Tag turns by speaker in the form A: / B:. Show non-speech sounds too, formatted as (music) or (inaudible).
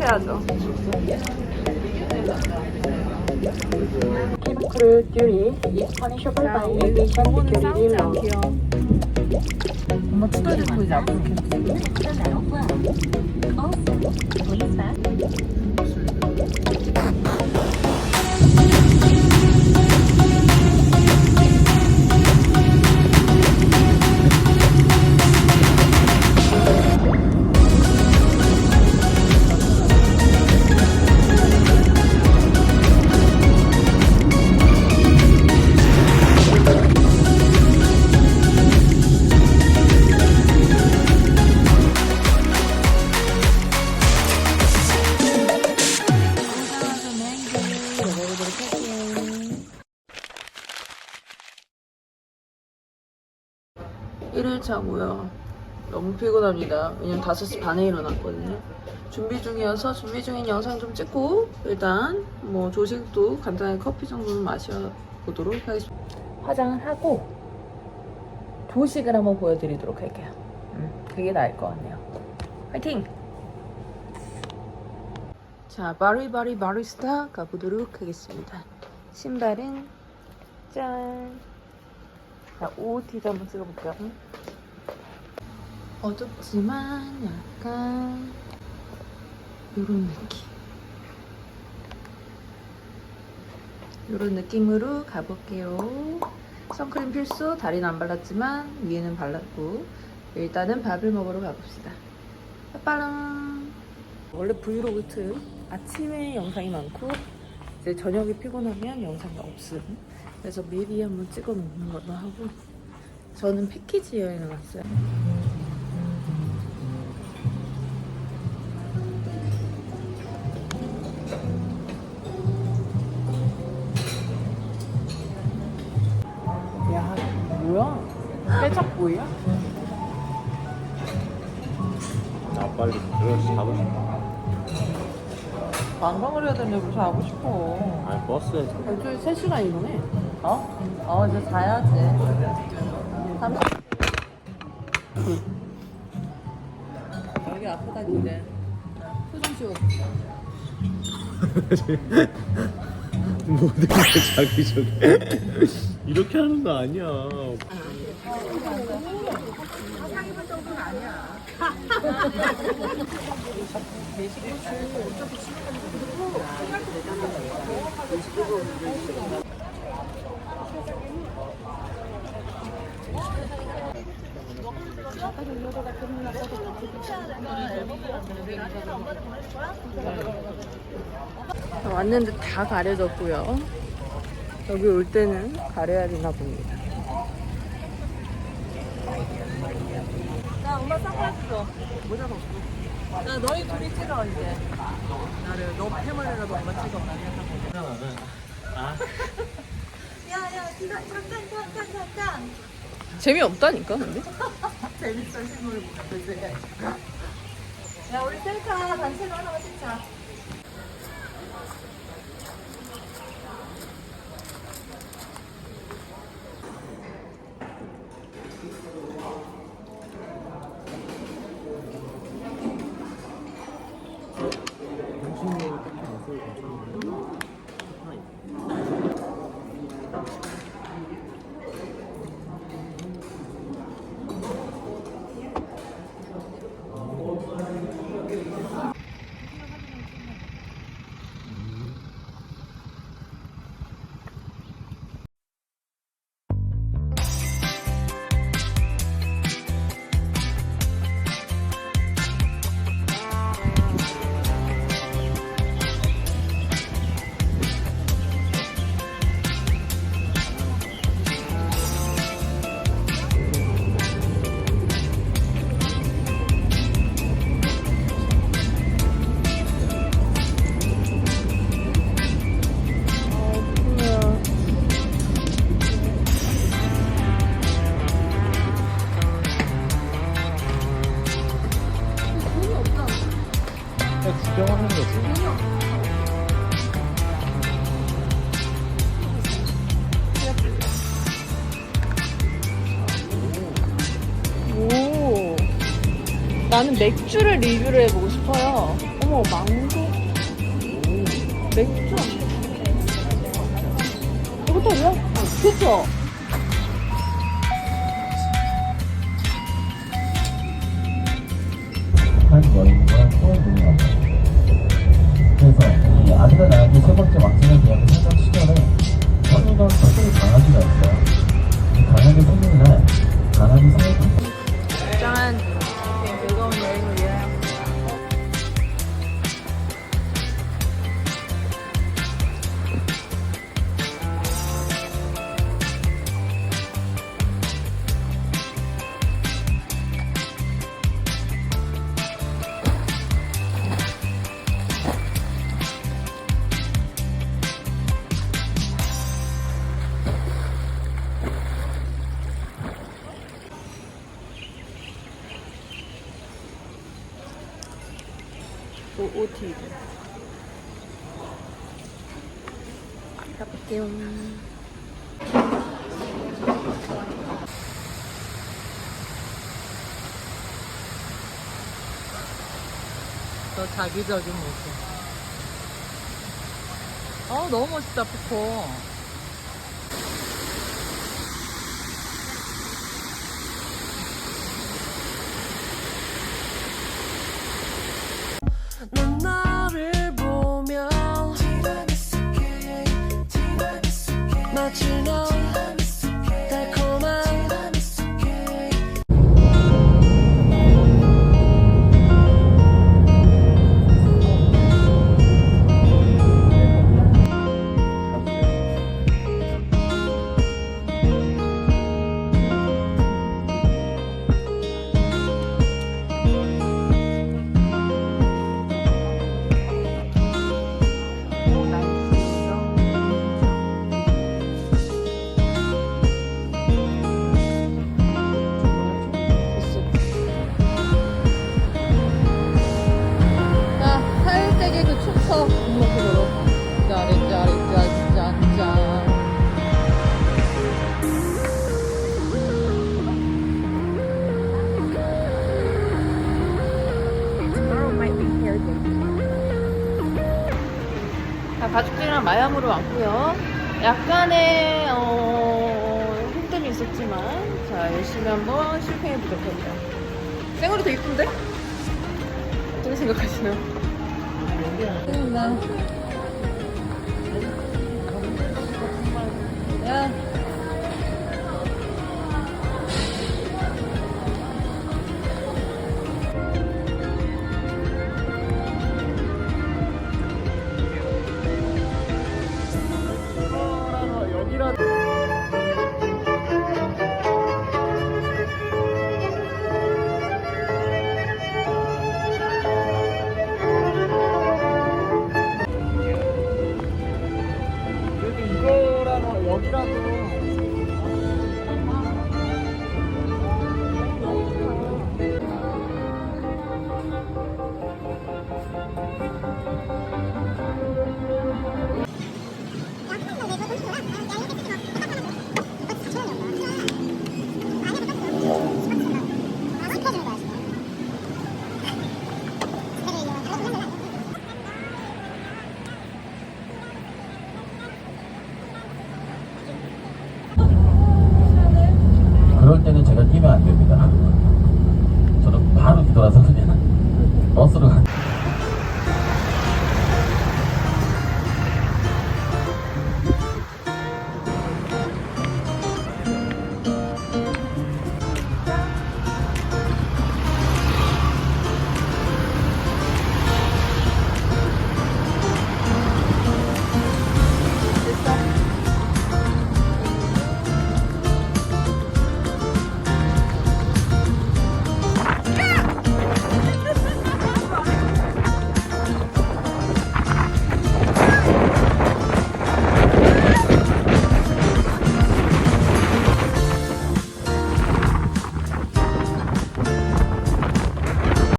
A: 해야죠.
B: Duty is punishable
A: by aviation security law. 엄마 투덜대 보이지 않고
C: 먹어보도
A: 1일차고요. 너무 피곤합니다. 왜냐면 5시 반에 일어났거든요. 준비 중이어서 준비 중인 영상 좀 찍고 일단 뭐 조식도 간단하게 커피 정도는 마셔보도록 하겠습니다. 화장을 하고 조식을 한번 보여드리도록 할게요. 음, 그게 나을 것 같네요. 화이팅! 자, 바리바리 바리스타 가보도록 하겠습니다. 신발은 짠! 자, OOT도 한번 찍어볼게요. 어둡지만 약간 요런 느낌. 요런 느낌으로 가볼게요. 선크림 필수, 다리는 안 발랐지만 위에는 발랐고 일단은 밥을 먹으러 가봅시다. 빠빠랑 원래 브이로그 틀 아침에 영상이 많고 이제 저녁에 피곤하면 영상이 없음. 그래서 미리 한번 찍어 놓는 걸로 하고 저는 패키지 여행을 왔어요. 야, 뭐야? 빼짝보이야?
D: 나 빨리 그런 자고 싶어.
A: 관광을 해야 되는데 왜 자고 싶어?
D: 아니 버스에
A: 일주일 3시간 이동해. 어? 어, 이제 자야지. 30... 여기 아프다, 근데. 표정 지워. (laughs)
D: 모든 게 자기 저게 이렇게 하는 거 아니야.
A: 왔는데 다 가려졌고요. 여기 올 때는 가려야 되나 봅니다. 야, 엄마 선글라스 줘. 모자 벗고.
B: 야, 너희 둘이 찍어, 이제. 나를, 너 패머리라도 엄마 찍어.
E: 아
A: 재미없다니까, 근데? 재밌어 실물을 보면 야 우리 셀카 단체로 하나만 찍자. 나는 맥주를 리뷰를 해보고 싶어요. 어머, 망고 맥주 호텔이야? 그쵸?
F: 한 여인과 소원동이 없다. 그래서 이 아기가 낳은 게세 번째 왕생에 대한 생각 시절에 어느덧 사실 강아지가 있어요. 이 강아지 생일날 강아지 생일
A: 오, 오티 가볼게요
B: 더 자기적인 모습. 어, 너무 멋있다, 푸코.
A: 마야무로 왔고요. 약간의 어, 힘듦이 있었지만 자 열심히 한번 실패해 보도록 합니다. 생얼이 더 이쁜데? 어떻게 생각하시나요? 나. 야,
F: 그럴 때는 제가 뛰면 안 됩니다. 저는 바로 뒤돌아서 그냥 (laughs) 버스로 가.